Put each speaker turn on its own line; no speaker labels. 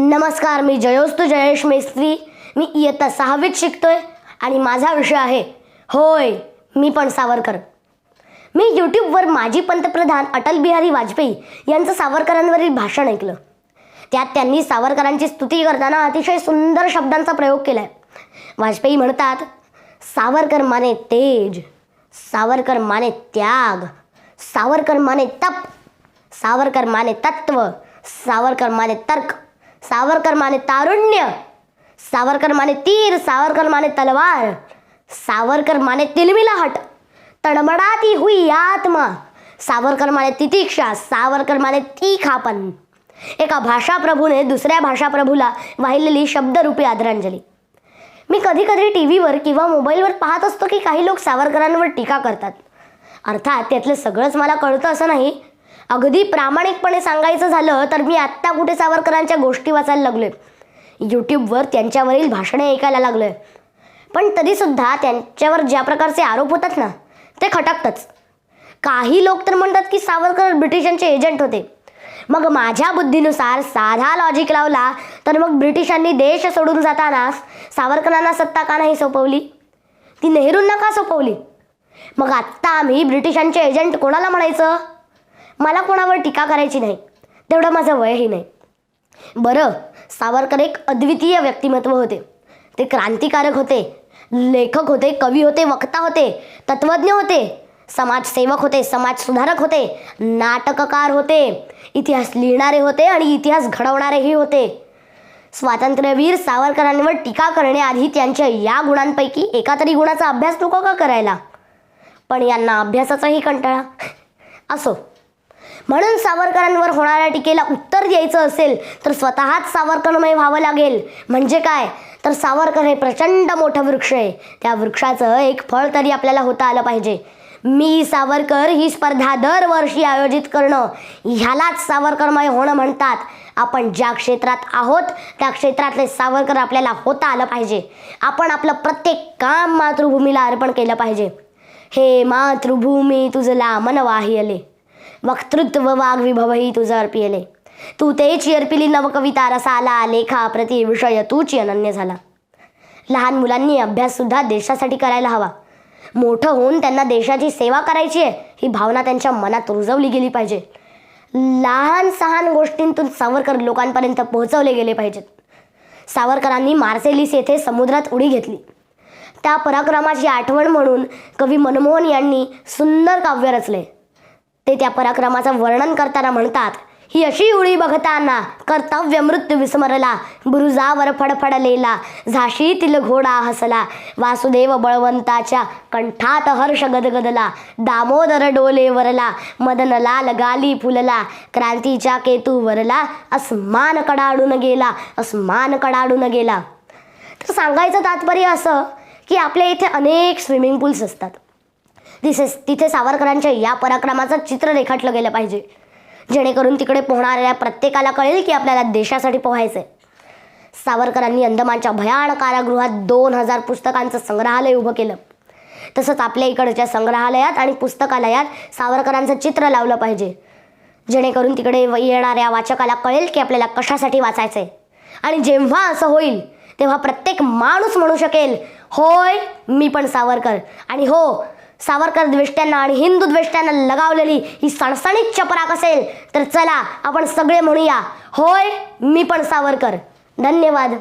नमस्कार मी जयोस्तू जयेश मेस्त्री. मी इयत्ता सहावीत शिकतोय आणि माझा विषय आहे होय मी पण सावरकर. मी यूट्यूबवर माजी पंतप्रधान अटल बिहारी वाजपेयी यांचं सावरकरांवरील भाषण ऐकलं. त्यात त्यांनी सावरकरांची स्तुती करताना अतिशय सुंदर शब्दांचा प्रयोग केला आहे वाजपेयी म्हणतात सावरकर माने तेज सावरकर माने त्याग सावरकर माने तप सावरकर माने तत्व सावरकर माने तर्क. सावरकर माने तारुण्य सावरकर माने तीर सावरकर माने तलवार सावरकर माने तिलमिलाहट तडमडाती हुई आत्मा सावरकर माने तितिक्षा सावरकर माने तीखापन. एका भाषाप्रभूने दुसऱ्या भाषाप्रभूला वाहिलेली शब्दरूपी आदरांजली. मी कधी कधी टी व्हीवर किंवा मोबाईलवर पाहत असतो की काही लोक सावरकरांवर टीका करतात. अर्थात त्यातलं सगळंच मला कळतं असं नाही अगदी प्रामाणिकपणे सांगायचं झालं तर मी आत्ता कुठे सावरकरांच्या गोष्टी वाचायला लागलोय. यूट्यूबवर त्यांच्यावरील भाषणे ऐकायला लागलोय. पण तरीसुद्धा त्यांच्यावर ज्या प्रकारचे आरोप होतात ना ते खटकतच. काही लोक तर म्हणतात की सावरकर ब्रिटिशांचे एजंट होते. मग माझ्या बुद्धीनुसार साधा लॉजिक लावला तर मग ब्रिटिशांनी देश सोडून जाताना सावरकरांना सत्ता का नाही सोपवली? ती नेहरूंना का सोपवली? मग आत्ता आम्ही ब्रिटिशांचे एजंट कोणाला म्हणायचं? मला कोणावर टीका करायची नाही. तेवढं माझं वयही नाही. बरं सावरकर एक अद्वितीय व्यक्तिमत्व होते. ते क्रांतिकारक होते. लेखक होते कवी होते वक्ता होते तत्वज्ञ होते. समाजसेवक होते समाजसुधारक होते नाटककार होते. इतिहास लिहिणारे होते आणि इतिहास घडवणारेही होते. स्वातंत्र्यवीर सावरकरांवर टीका करण्याआधी त्यांच्या या गुणांपैकी एका तरी गुणाचा अभ्यास नको का करायला? पण यांना अभ्यासाचाही कंटाळा. असो. म्हणून सावरकरांवर होणाऱ्या टीकेला उत्तर द्यायचं असेल तर स्वतःच सावरकरमय व्हावं लागेल. म्हणजे काय? तर सावरकर हे प्रचंड मोठं वृक्ष आहे. त्या वृक्षाचं एक फळ तरी आपल्याला होता आलं पाहिजे. मी सावरकर ही स्पर्धा दरवर्षी आयोजित करणं ह्यालाच सावरकरमय होणं म्हणतात. आपण ज्या क्षेत्रात आहोत त्या क्षेत्रातले सावरकर आपल्याला होता आलं पाहिजे. आपण आपलं प्रत्येक काम मातृभूमीला अर्पण केलं पाहिजे. हे मातृभूमी तुझला मन वाहियले वक्तृत्व वाग्विभवही तुझं अर्पियले तू तेच अर्पिली नवकविता रसाला लेखा प्रति विषय तूची अनन्य झाला। लहान मुलांनी अभ्याससुद्धा देशासाठी करायला हवा। मोठं होऊन त्यांना देशाची सेवा करायची आहे ही भावना त्यांच्या मनात रुजवली गेली पाहिजे. लहान सहान गोष्टींतून सावरकर लोकांपर्यंत पोहोचवले गेले पाहिजेत. सावरकरांनी मार्सेलिस येथे समुद्रात उडी घेतली. त्या पराक्रमाची आठवण म्हणून कवी मनमोहन यांनी सुंदर काव्य रचले. ते त्या पराक्रमाचं वर्णन करताना म्हणतात ही अशी उडी बघताना कर्तव्य मृत्यू विस्मरला बुरुजावर फडफडलेला झाशीतील घोडा हसला वासुदेव बळवंताच्या कंठात हर्ष गदगदला दामोदर डोले वरला मदनलाल गाली फुलला क्रांतीच्या केतू वरला अस्मान कडाडून गेला अस्मान कडाडून गेला. तर सांगायचं तात्पर्य असं की आपल्या इथे अनेक स्विमिंग पूल्स असतात. तिथे तिथे सावरकरांच्या या पराक्रमाचं चित्र रेखाटलं गेलं पाहिजे. जेणेकरून तिकडे पोहणाऱ्या प्रत्येकाला कळेल की आपल्याला देशासाठी पोहायचं आहे सावरकरांनी अंदमानच्या भयानक कारागृहात दोन हजार पुस्तकांचं संग्रहालय उभं केलं. तसंच आपल्या इकडच्या संग्रहालयात आणि पुस्तकालयात सावरकरांचं चित्र लावलं पाहिजे. जेणेकरून तिकडे व- येणाऱ्या वाचकाला कळेल की आपल्याला कशासाठी वाचायचं आहे आणि जेव्हा असं होईल तेव्हा प्रत्येक माणूस म्हणू शकेल होय मी पण सावरकर. आणि हो सावरकर द्वेष्ट्यांना आणि हिंदू द्वेष्ट्यांना लगावलेली ही सणसणीत चपराक असेल तर चला आपण सगळे म्हणूया. होय मी पण सावरकर. धन्यवाद.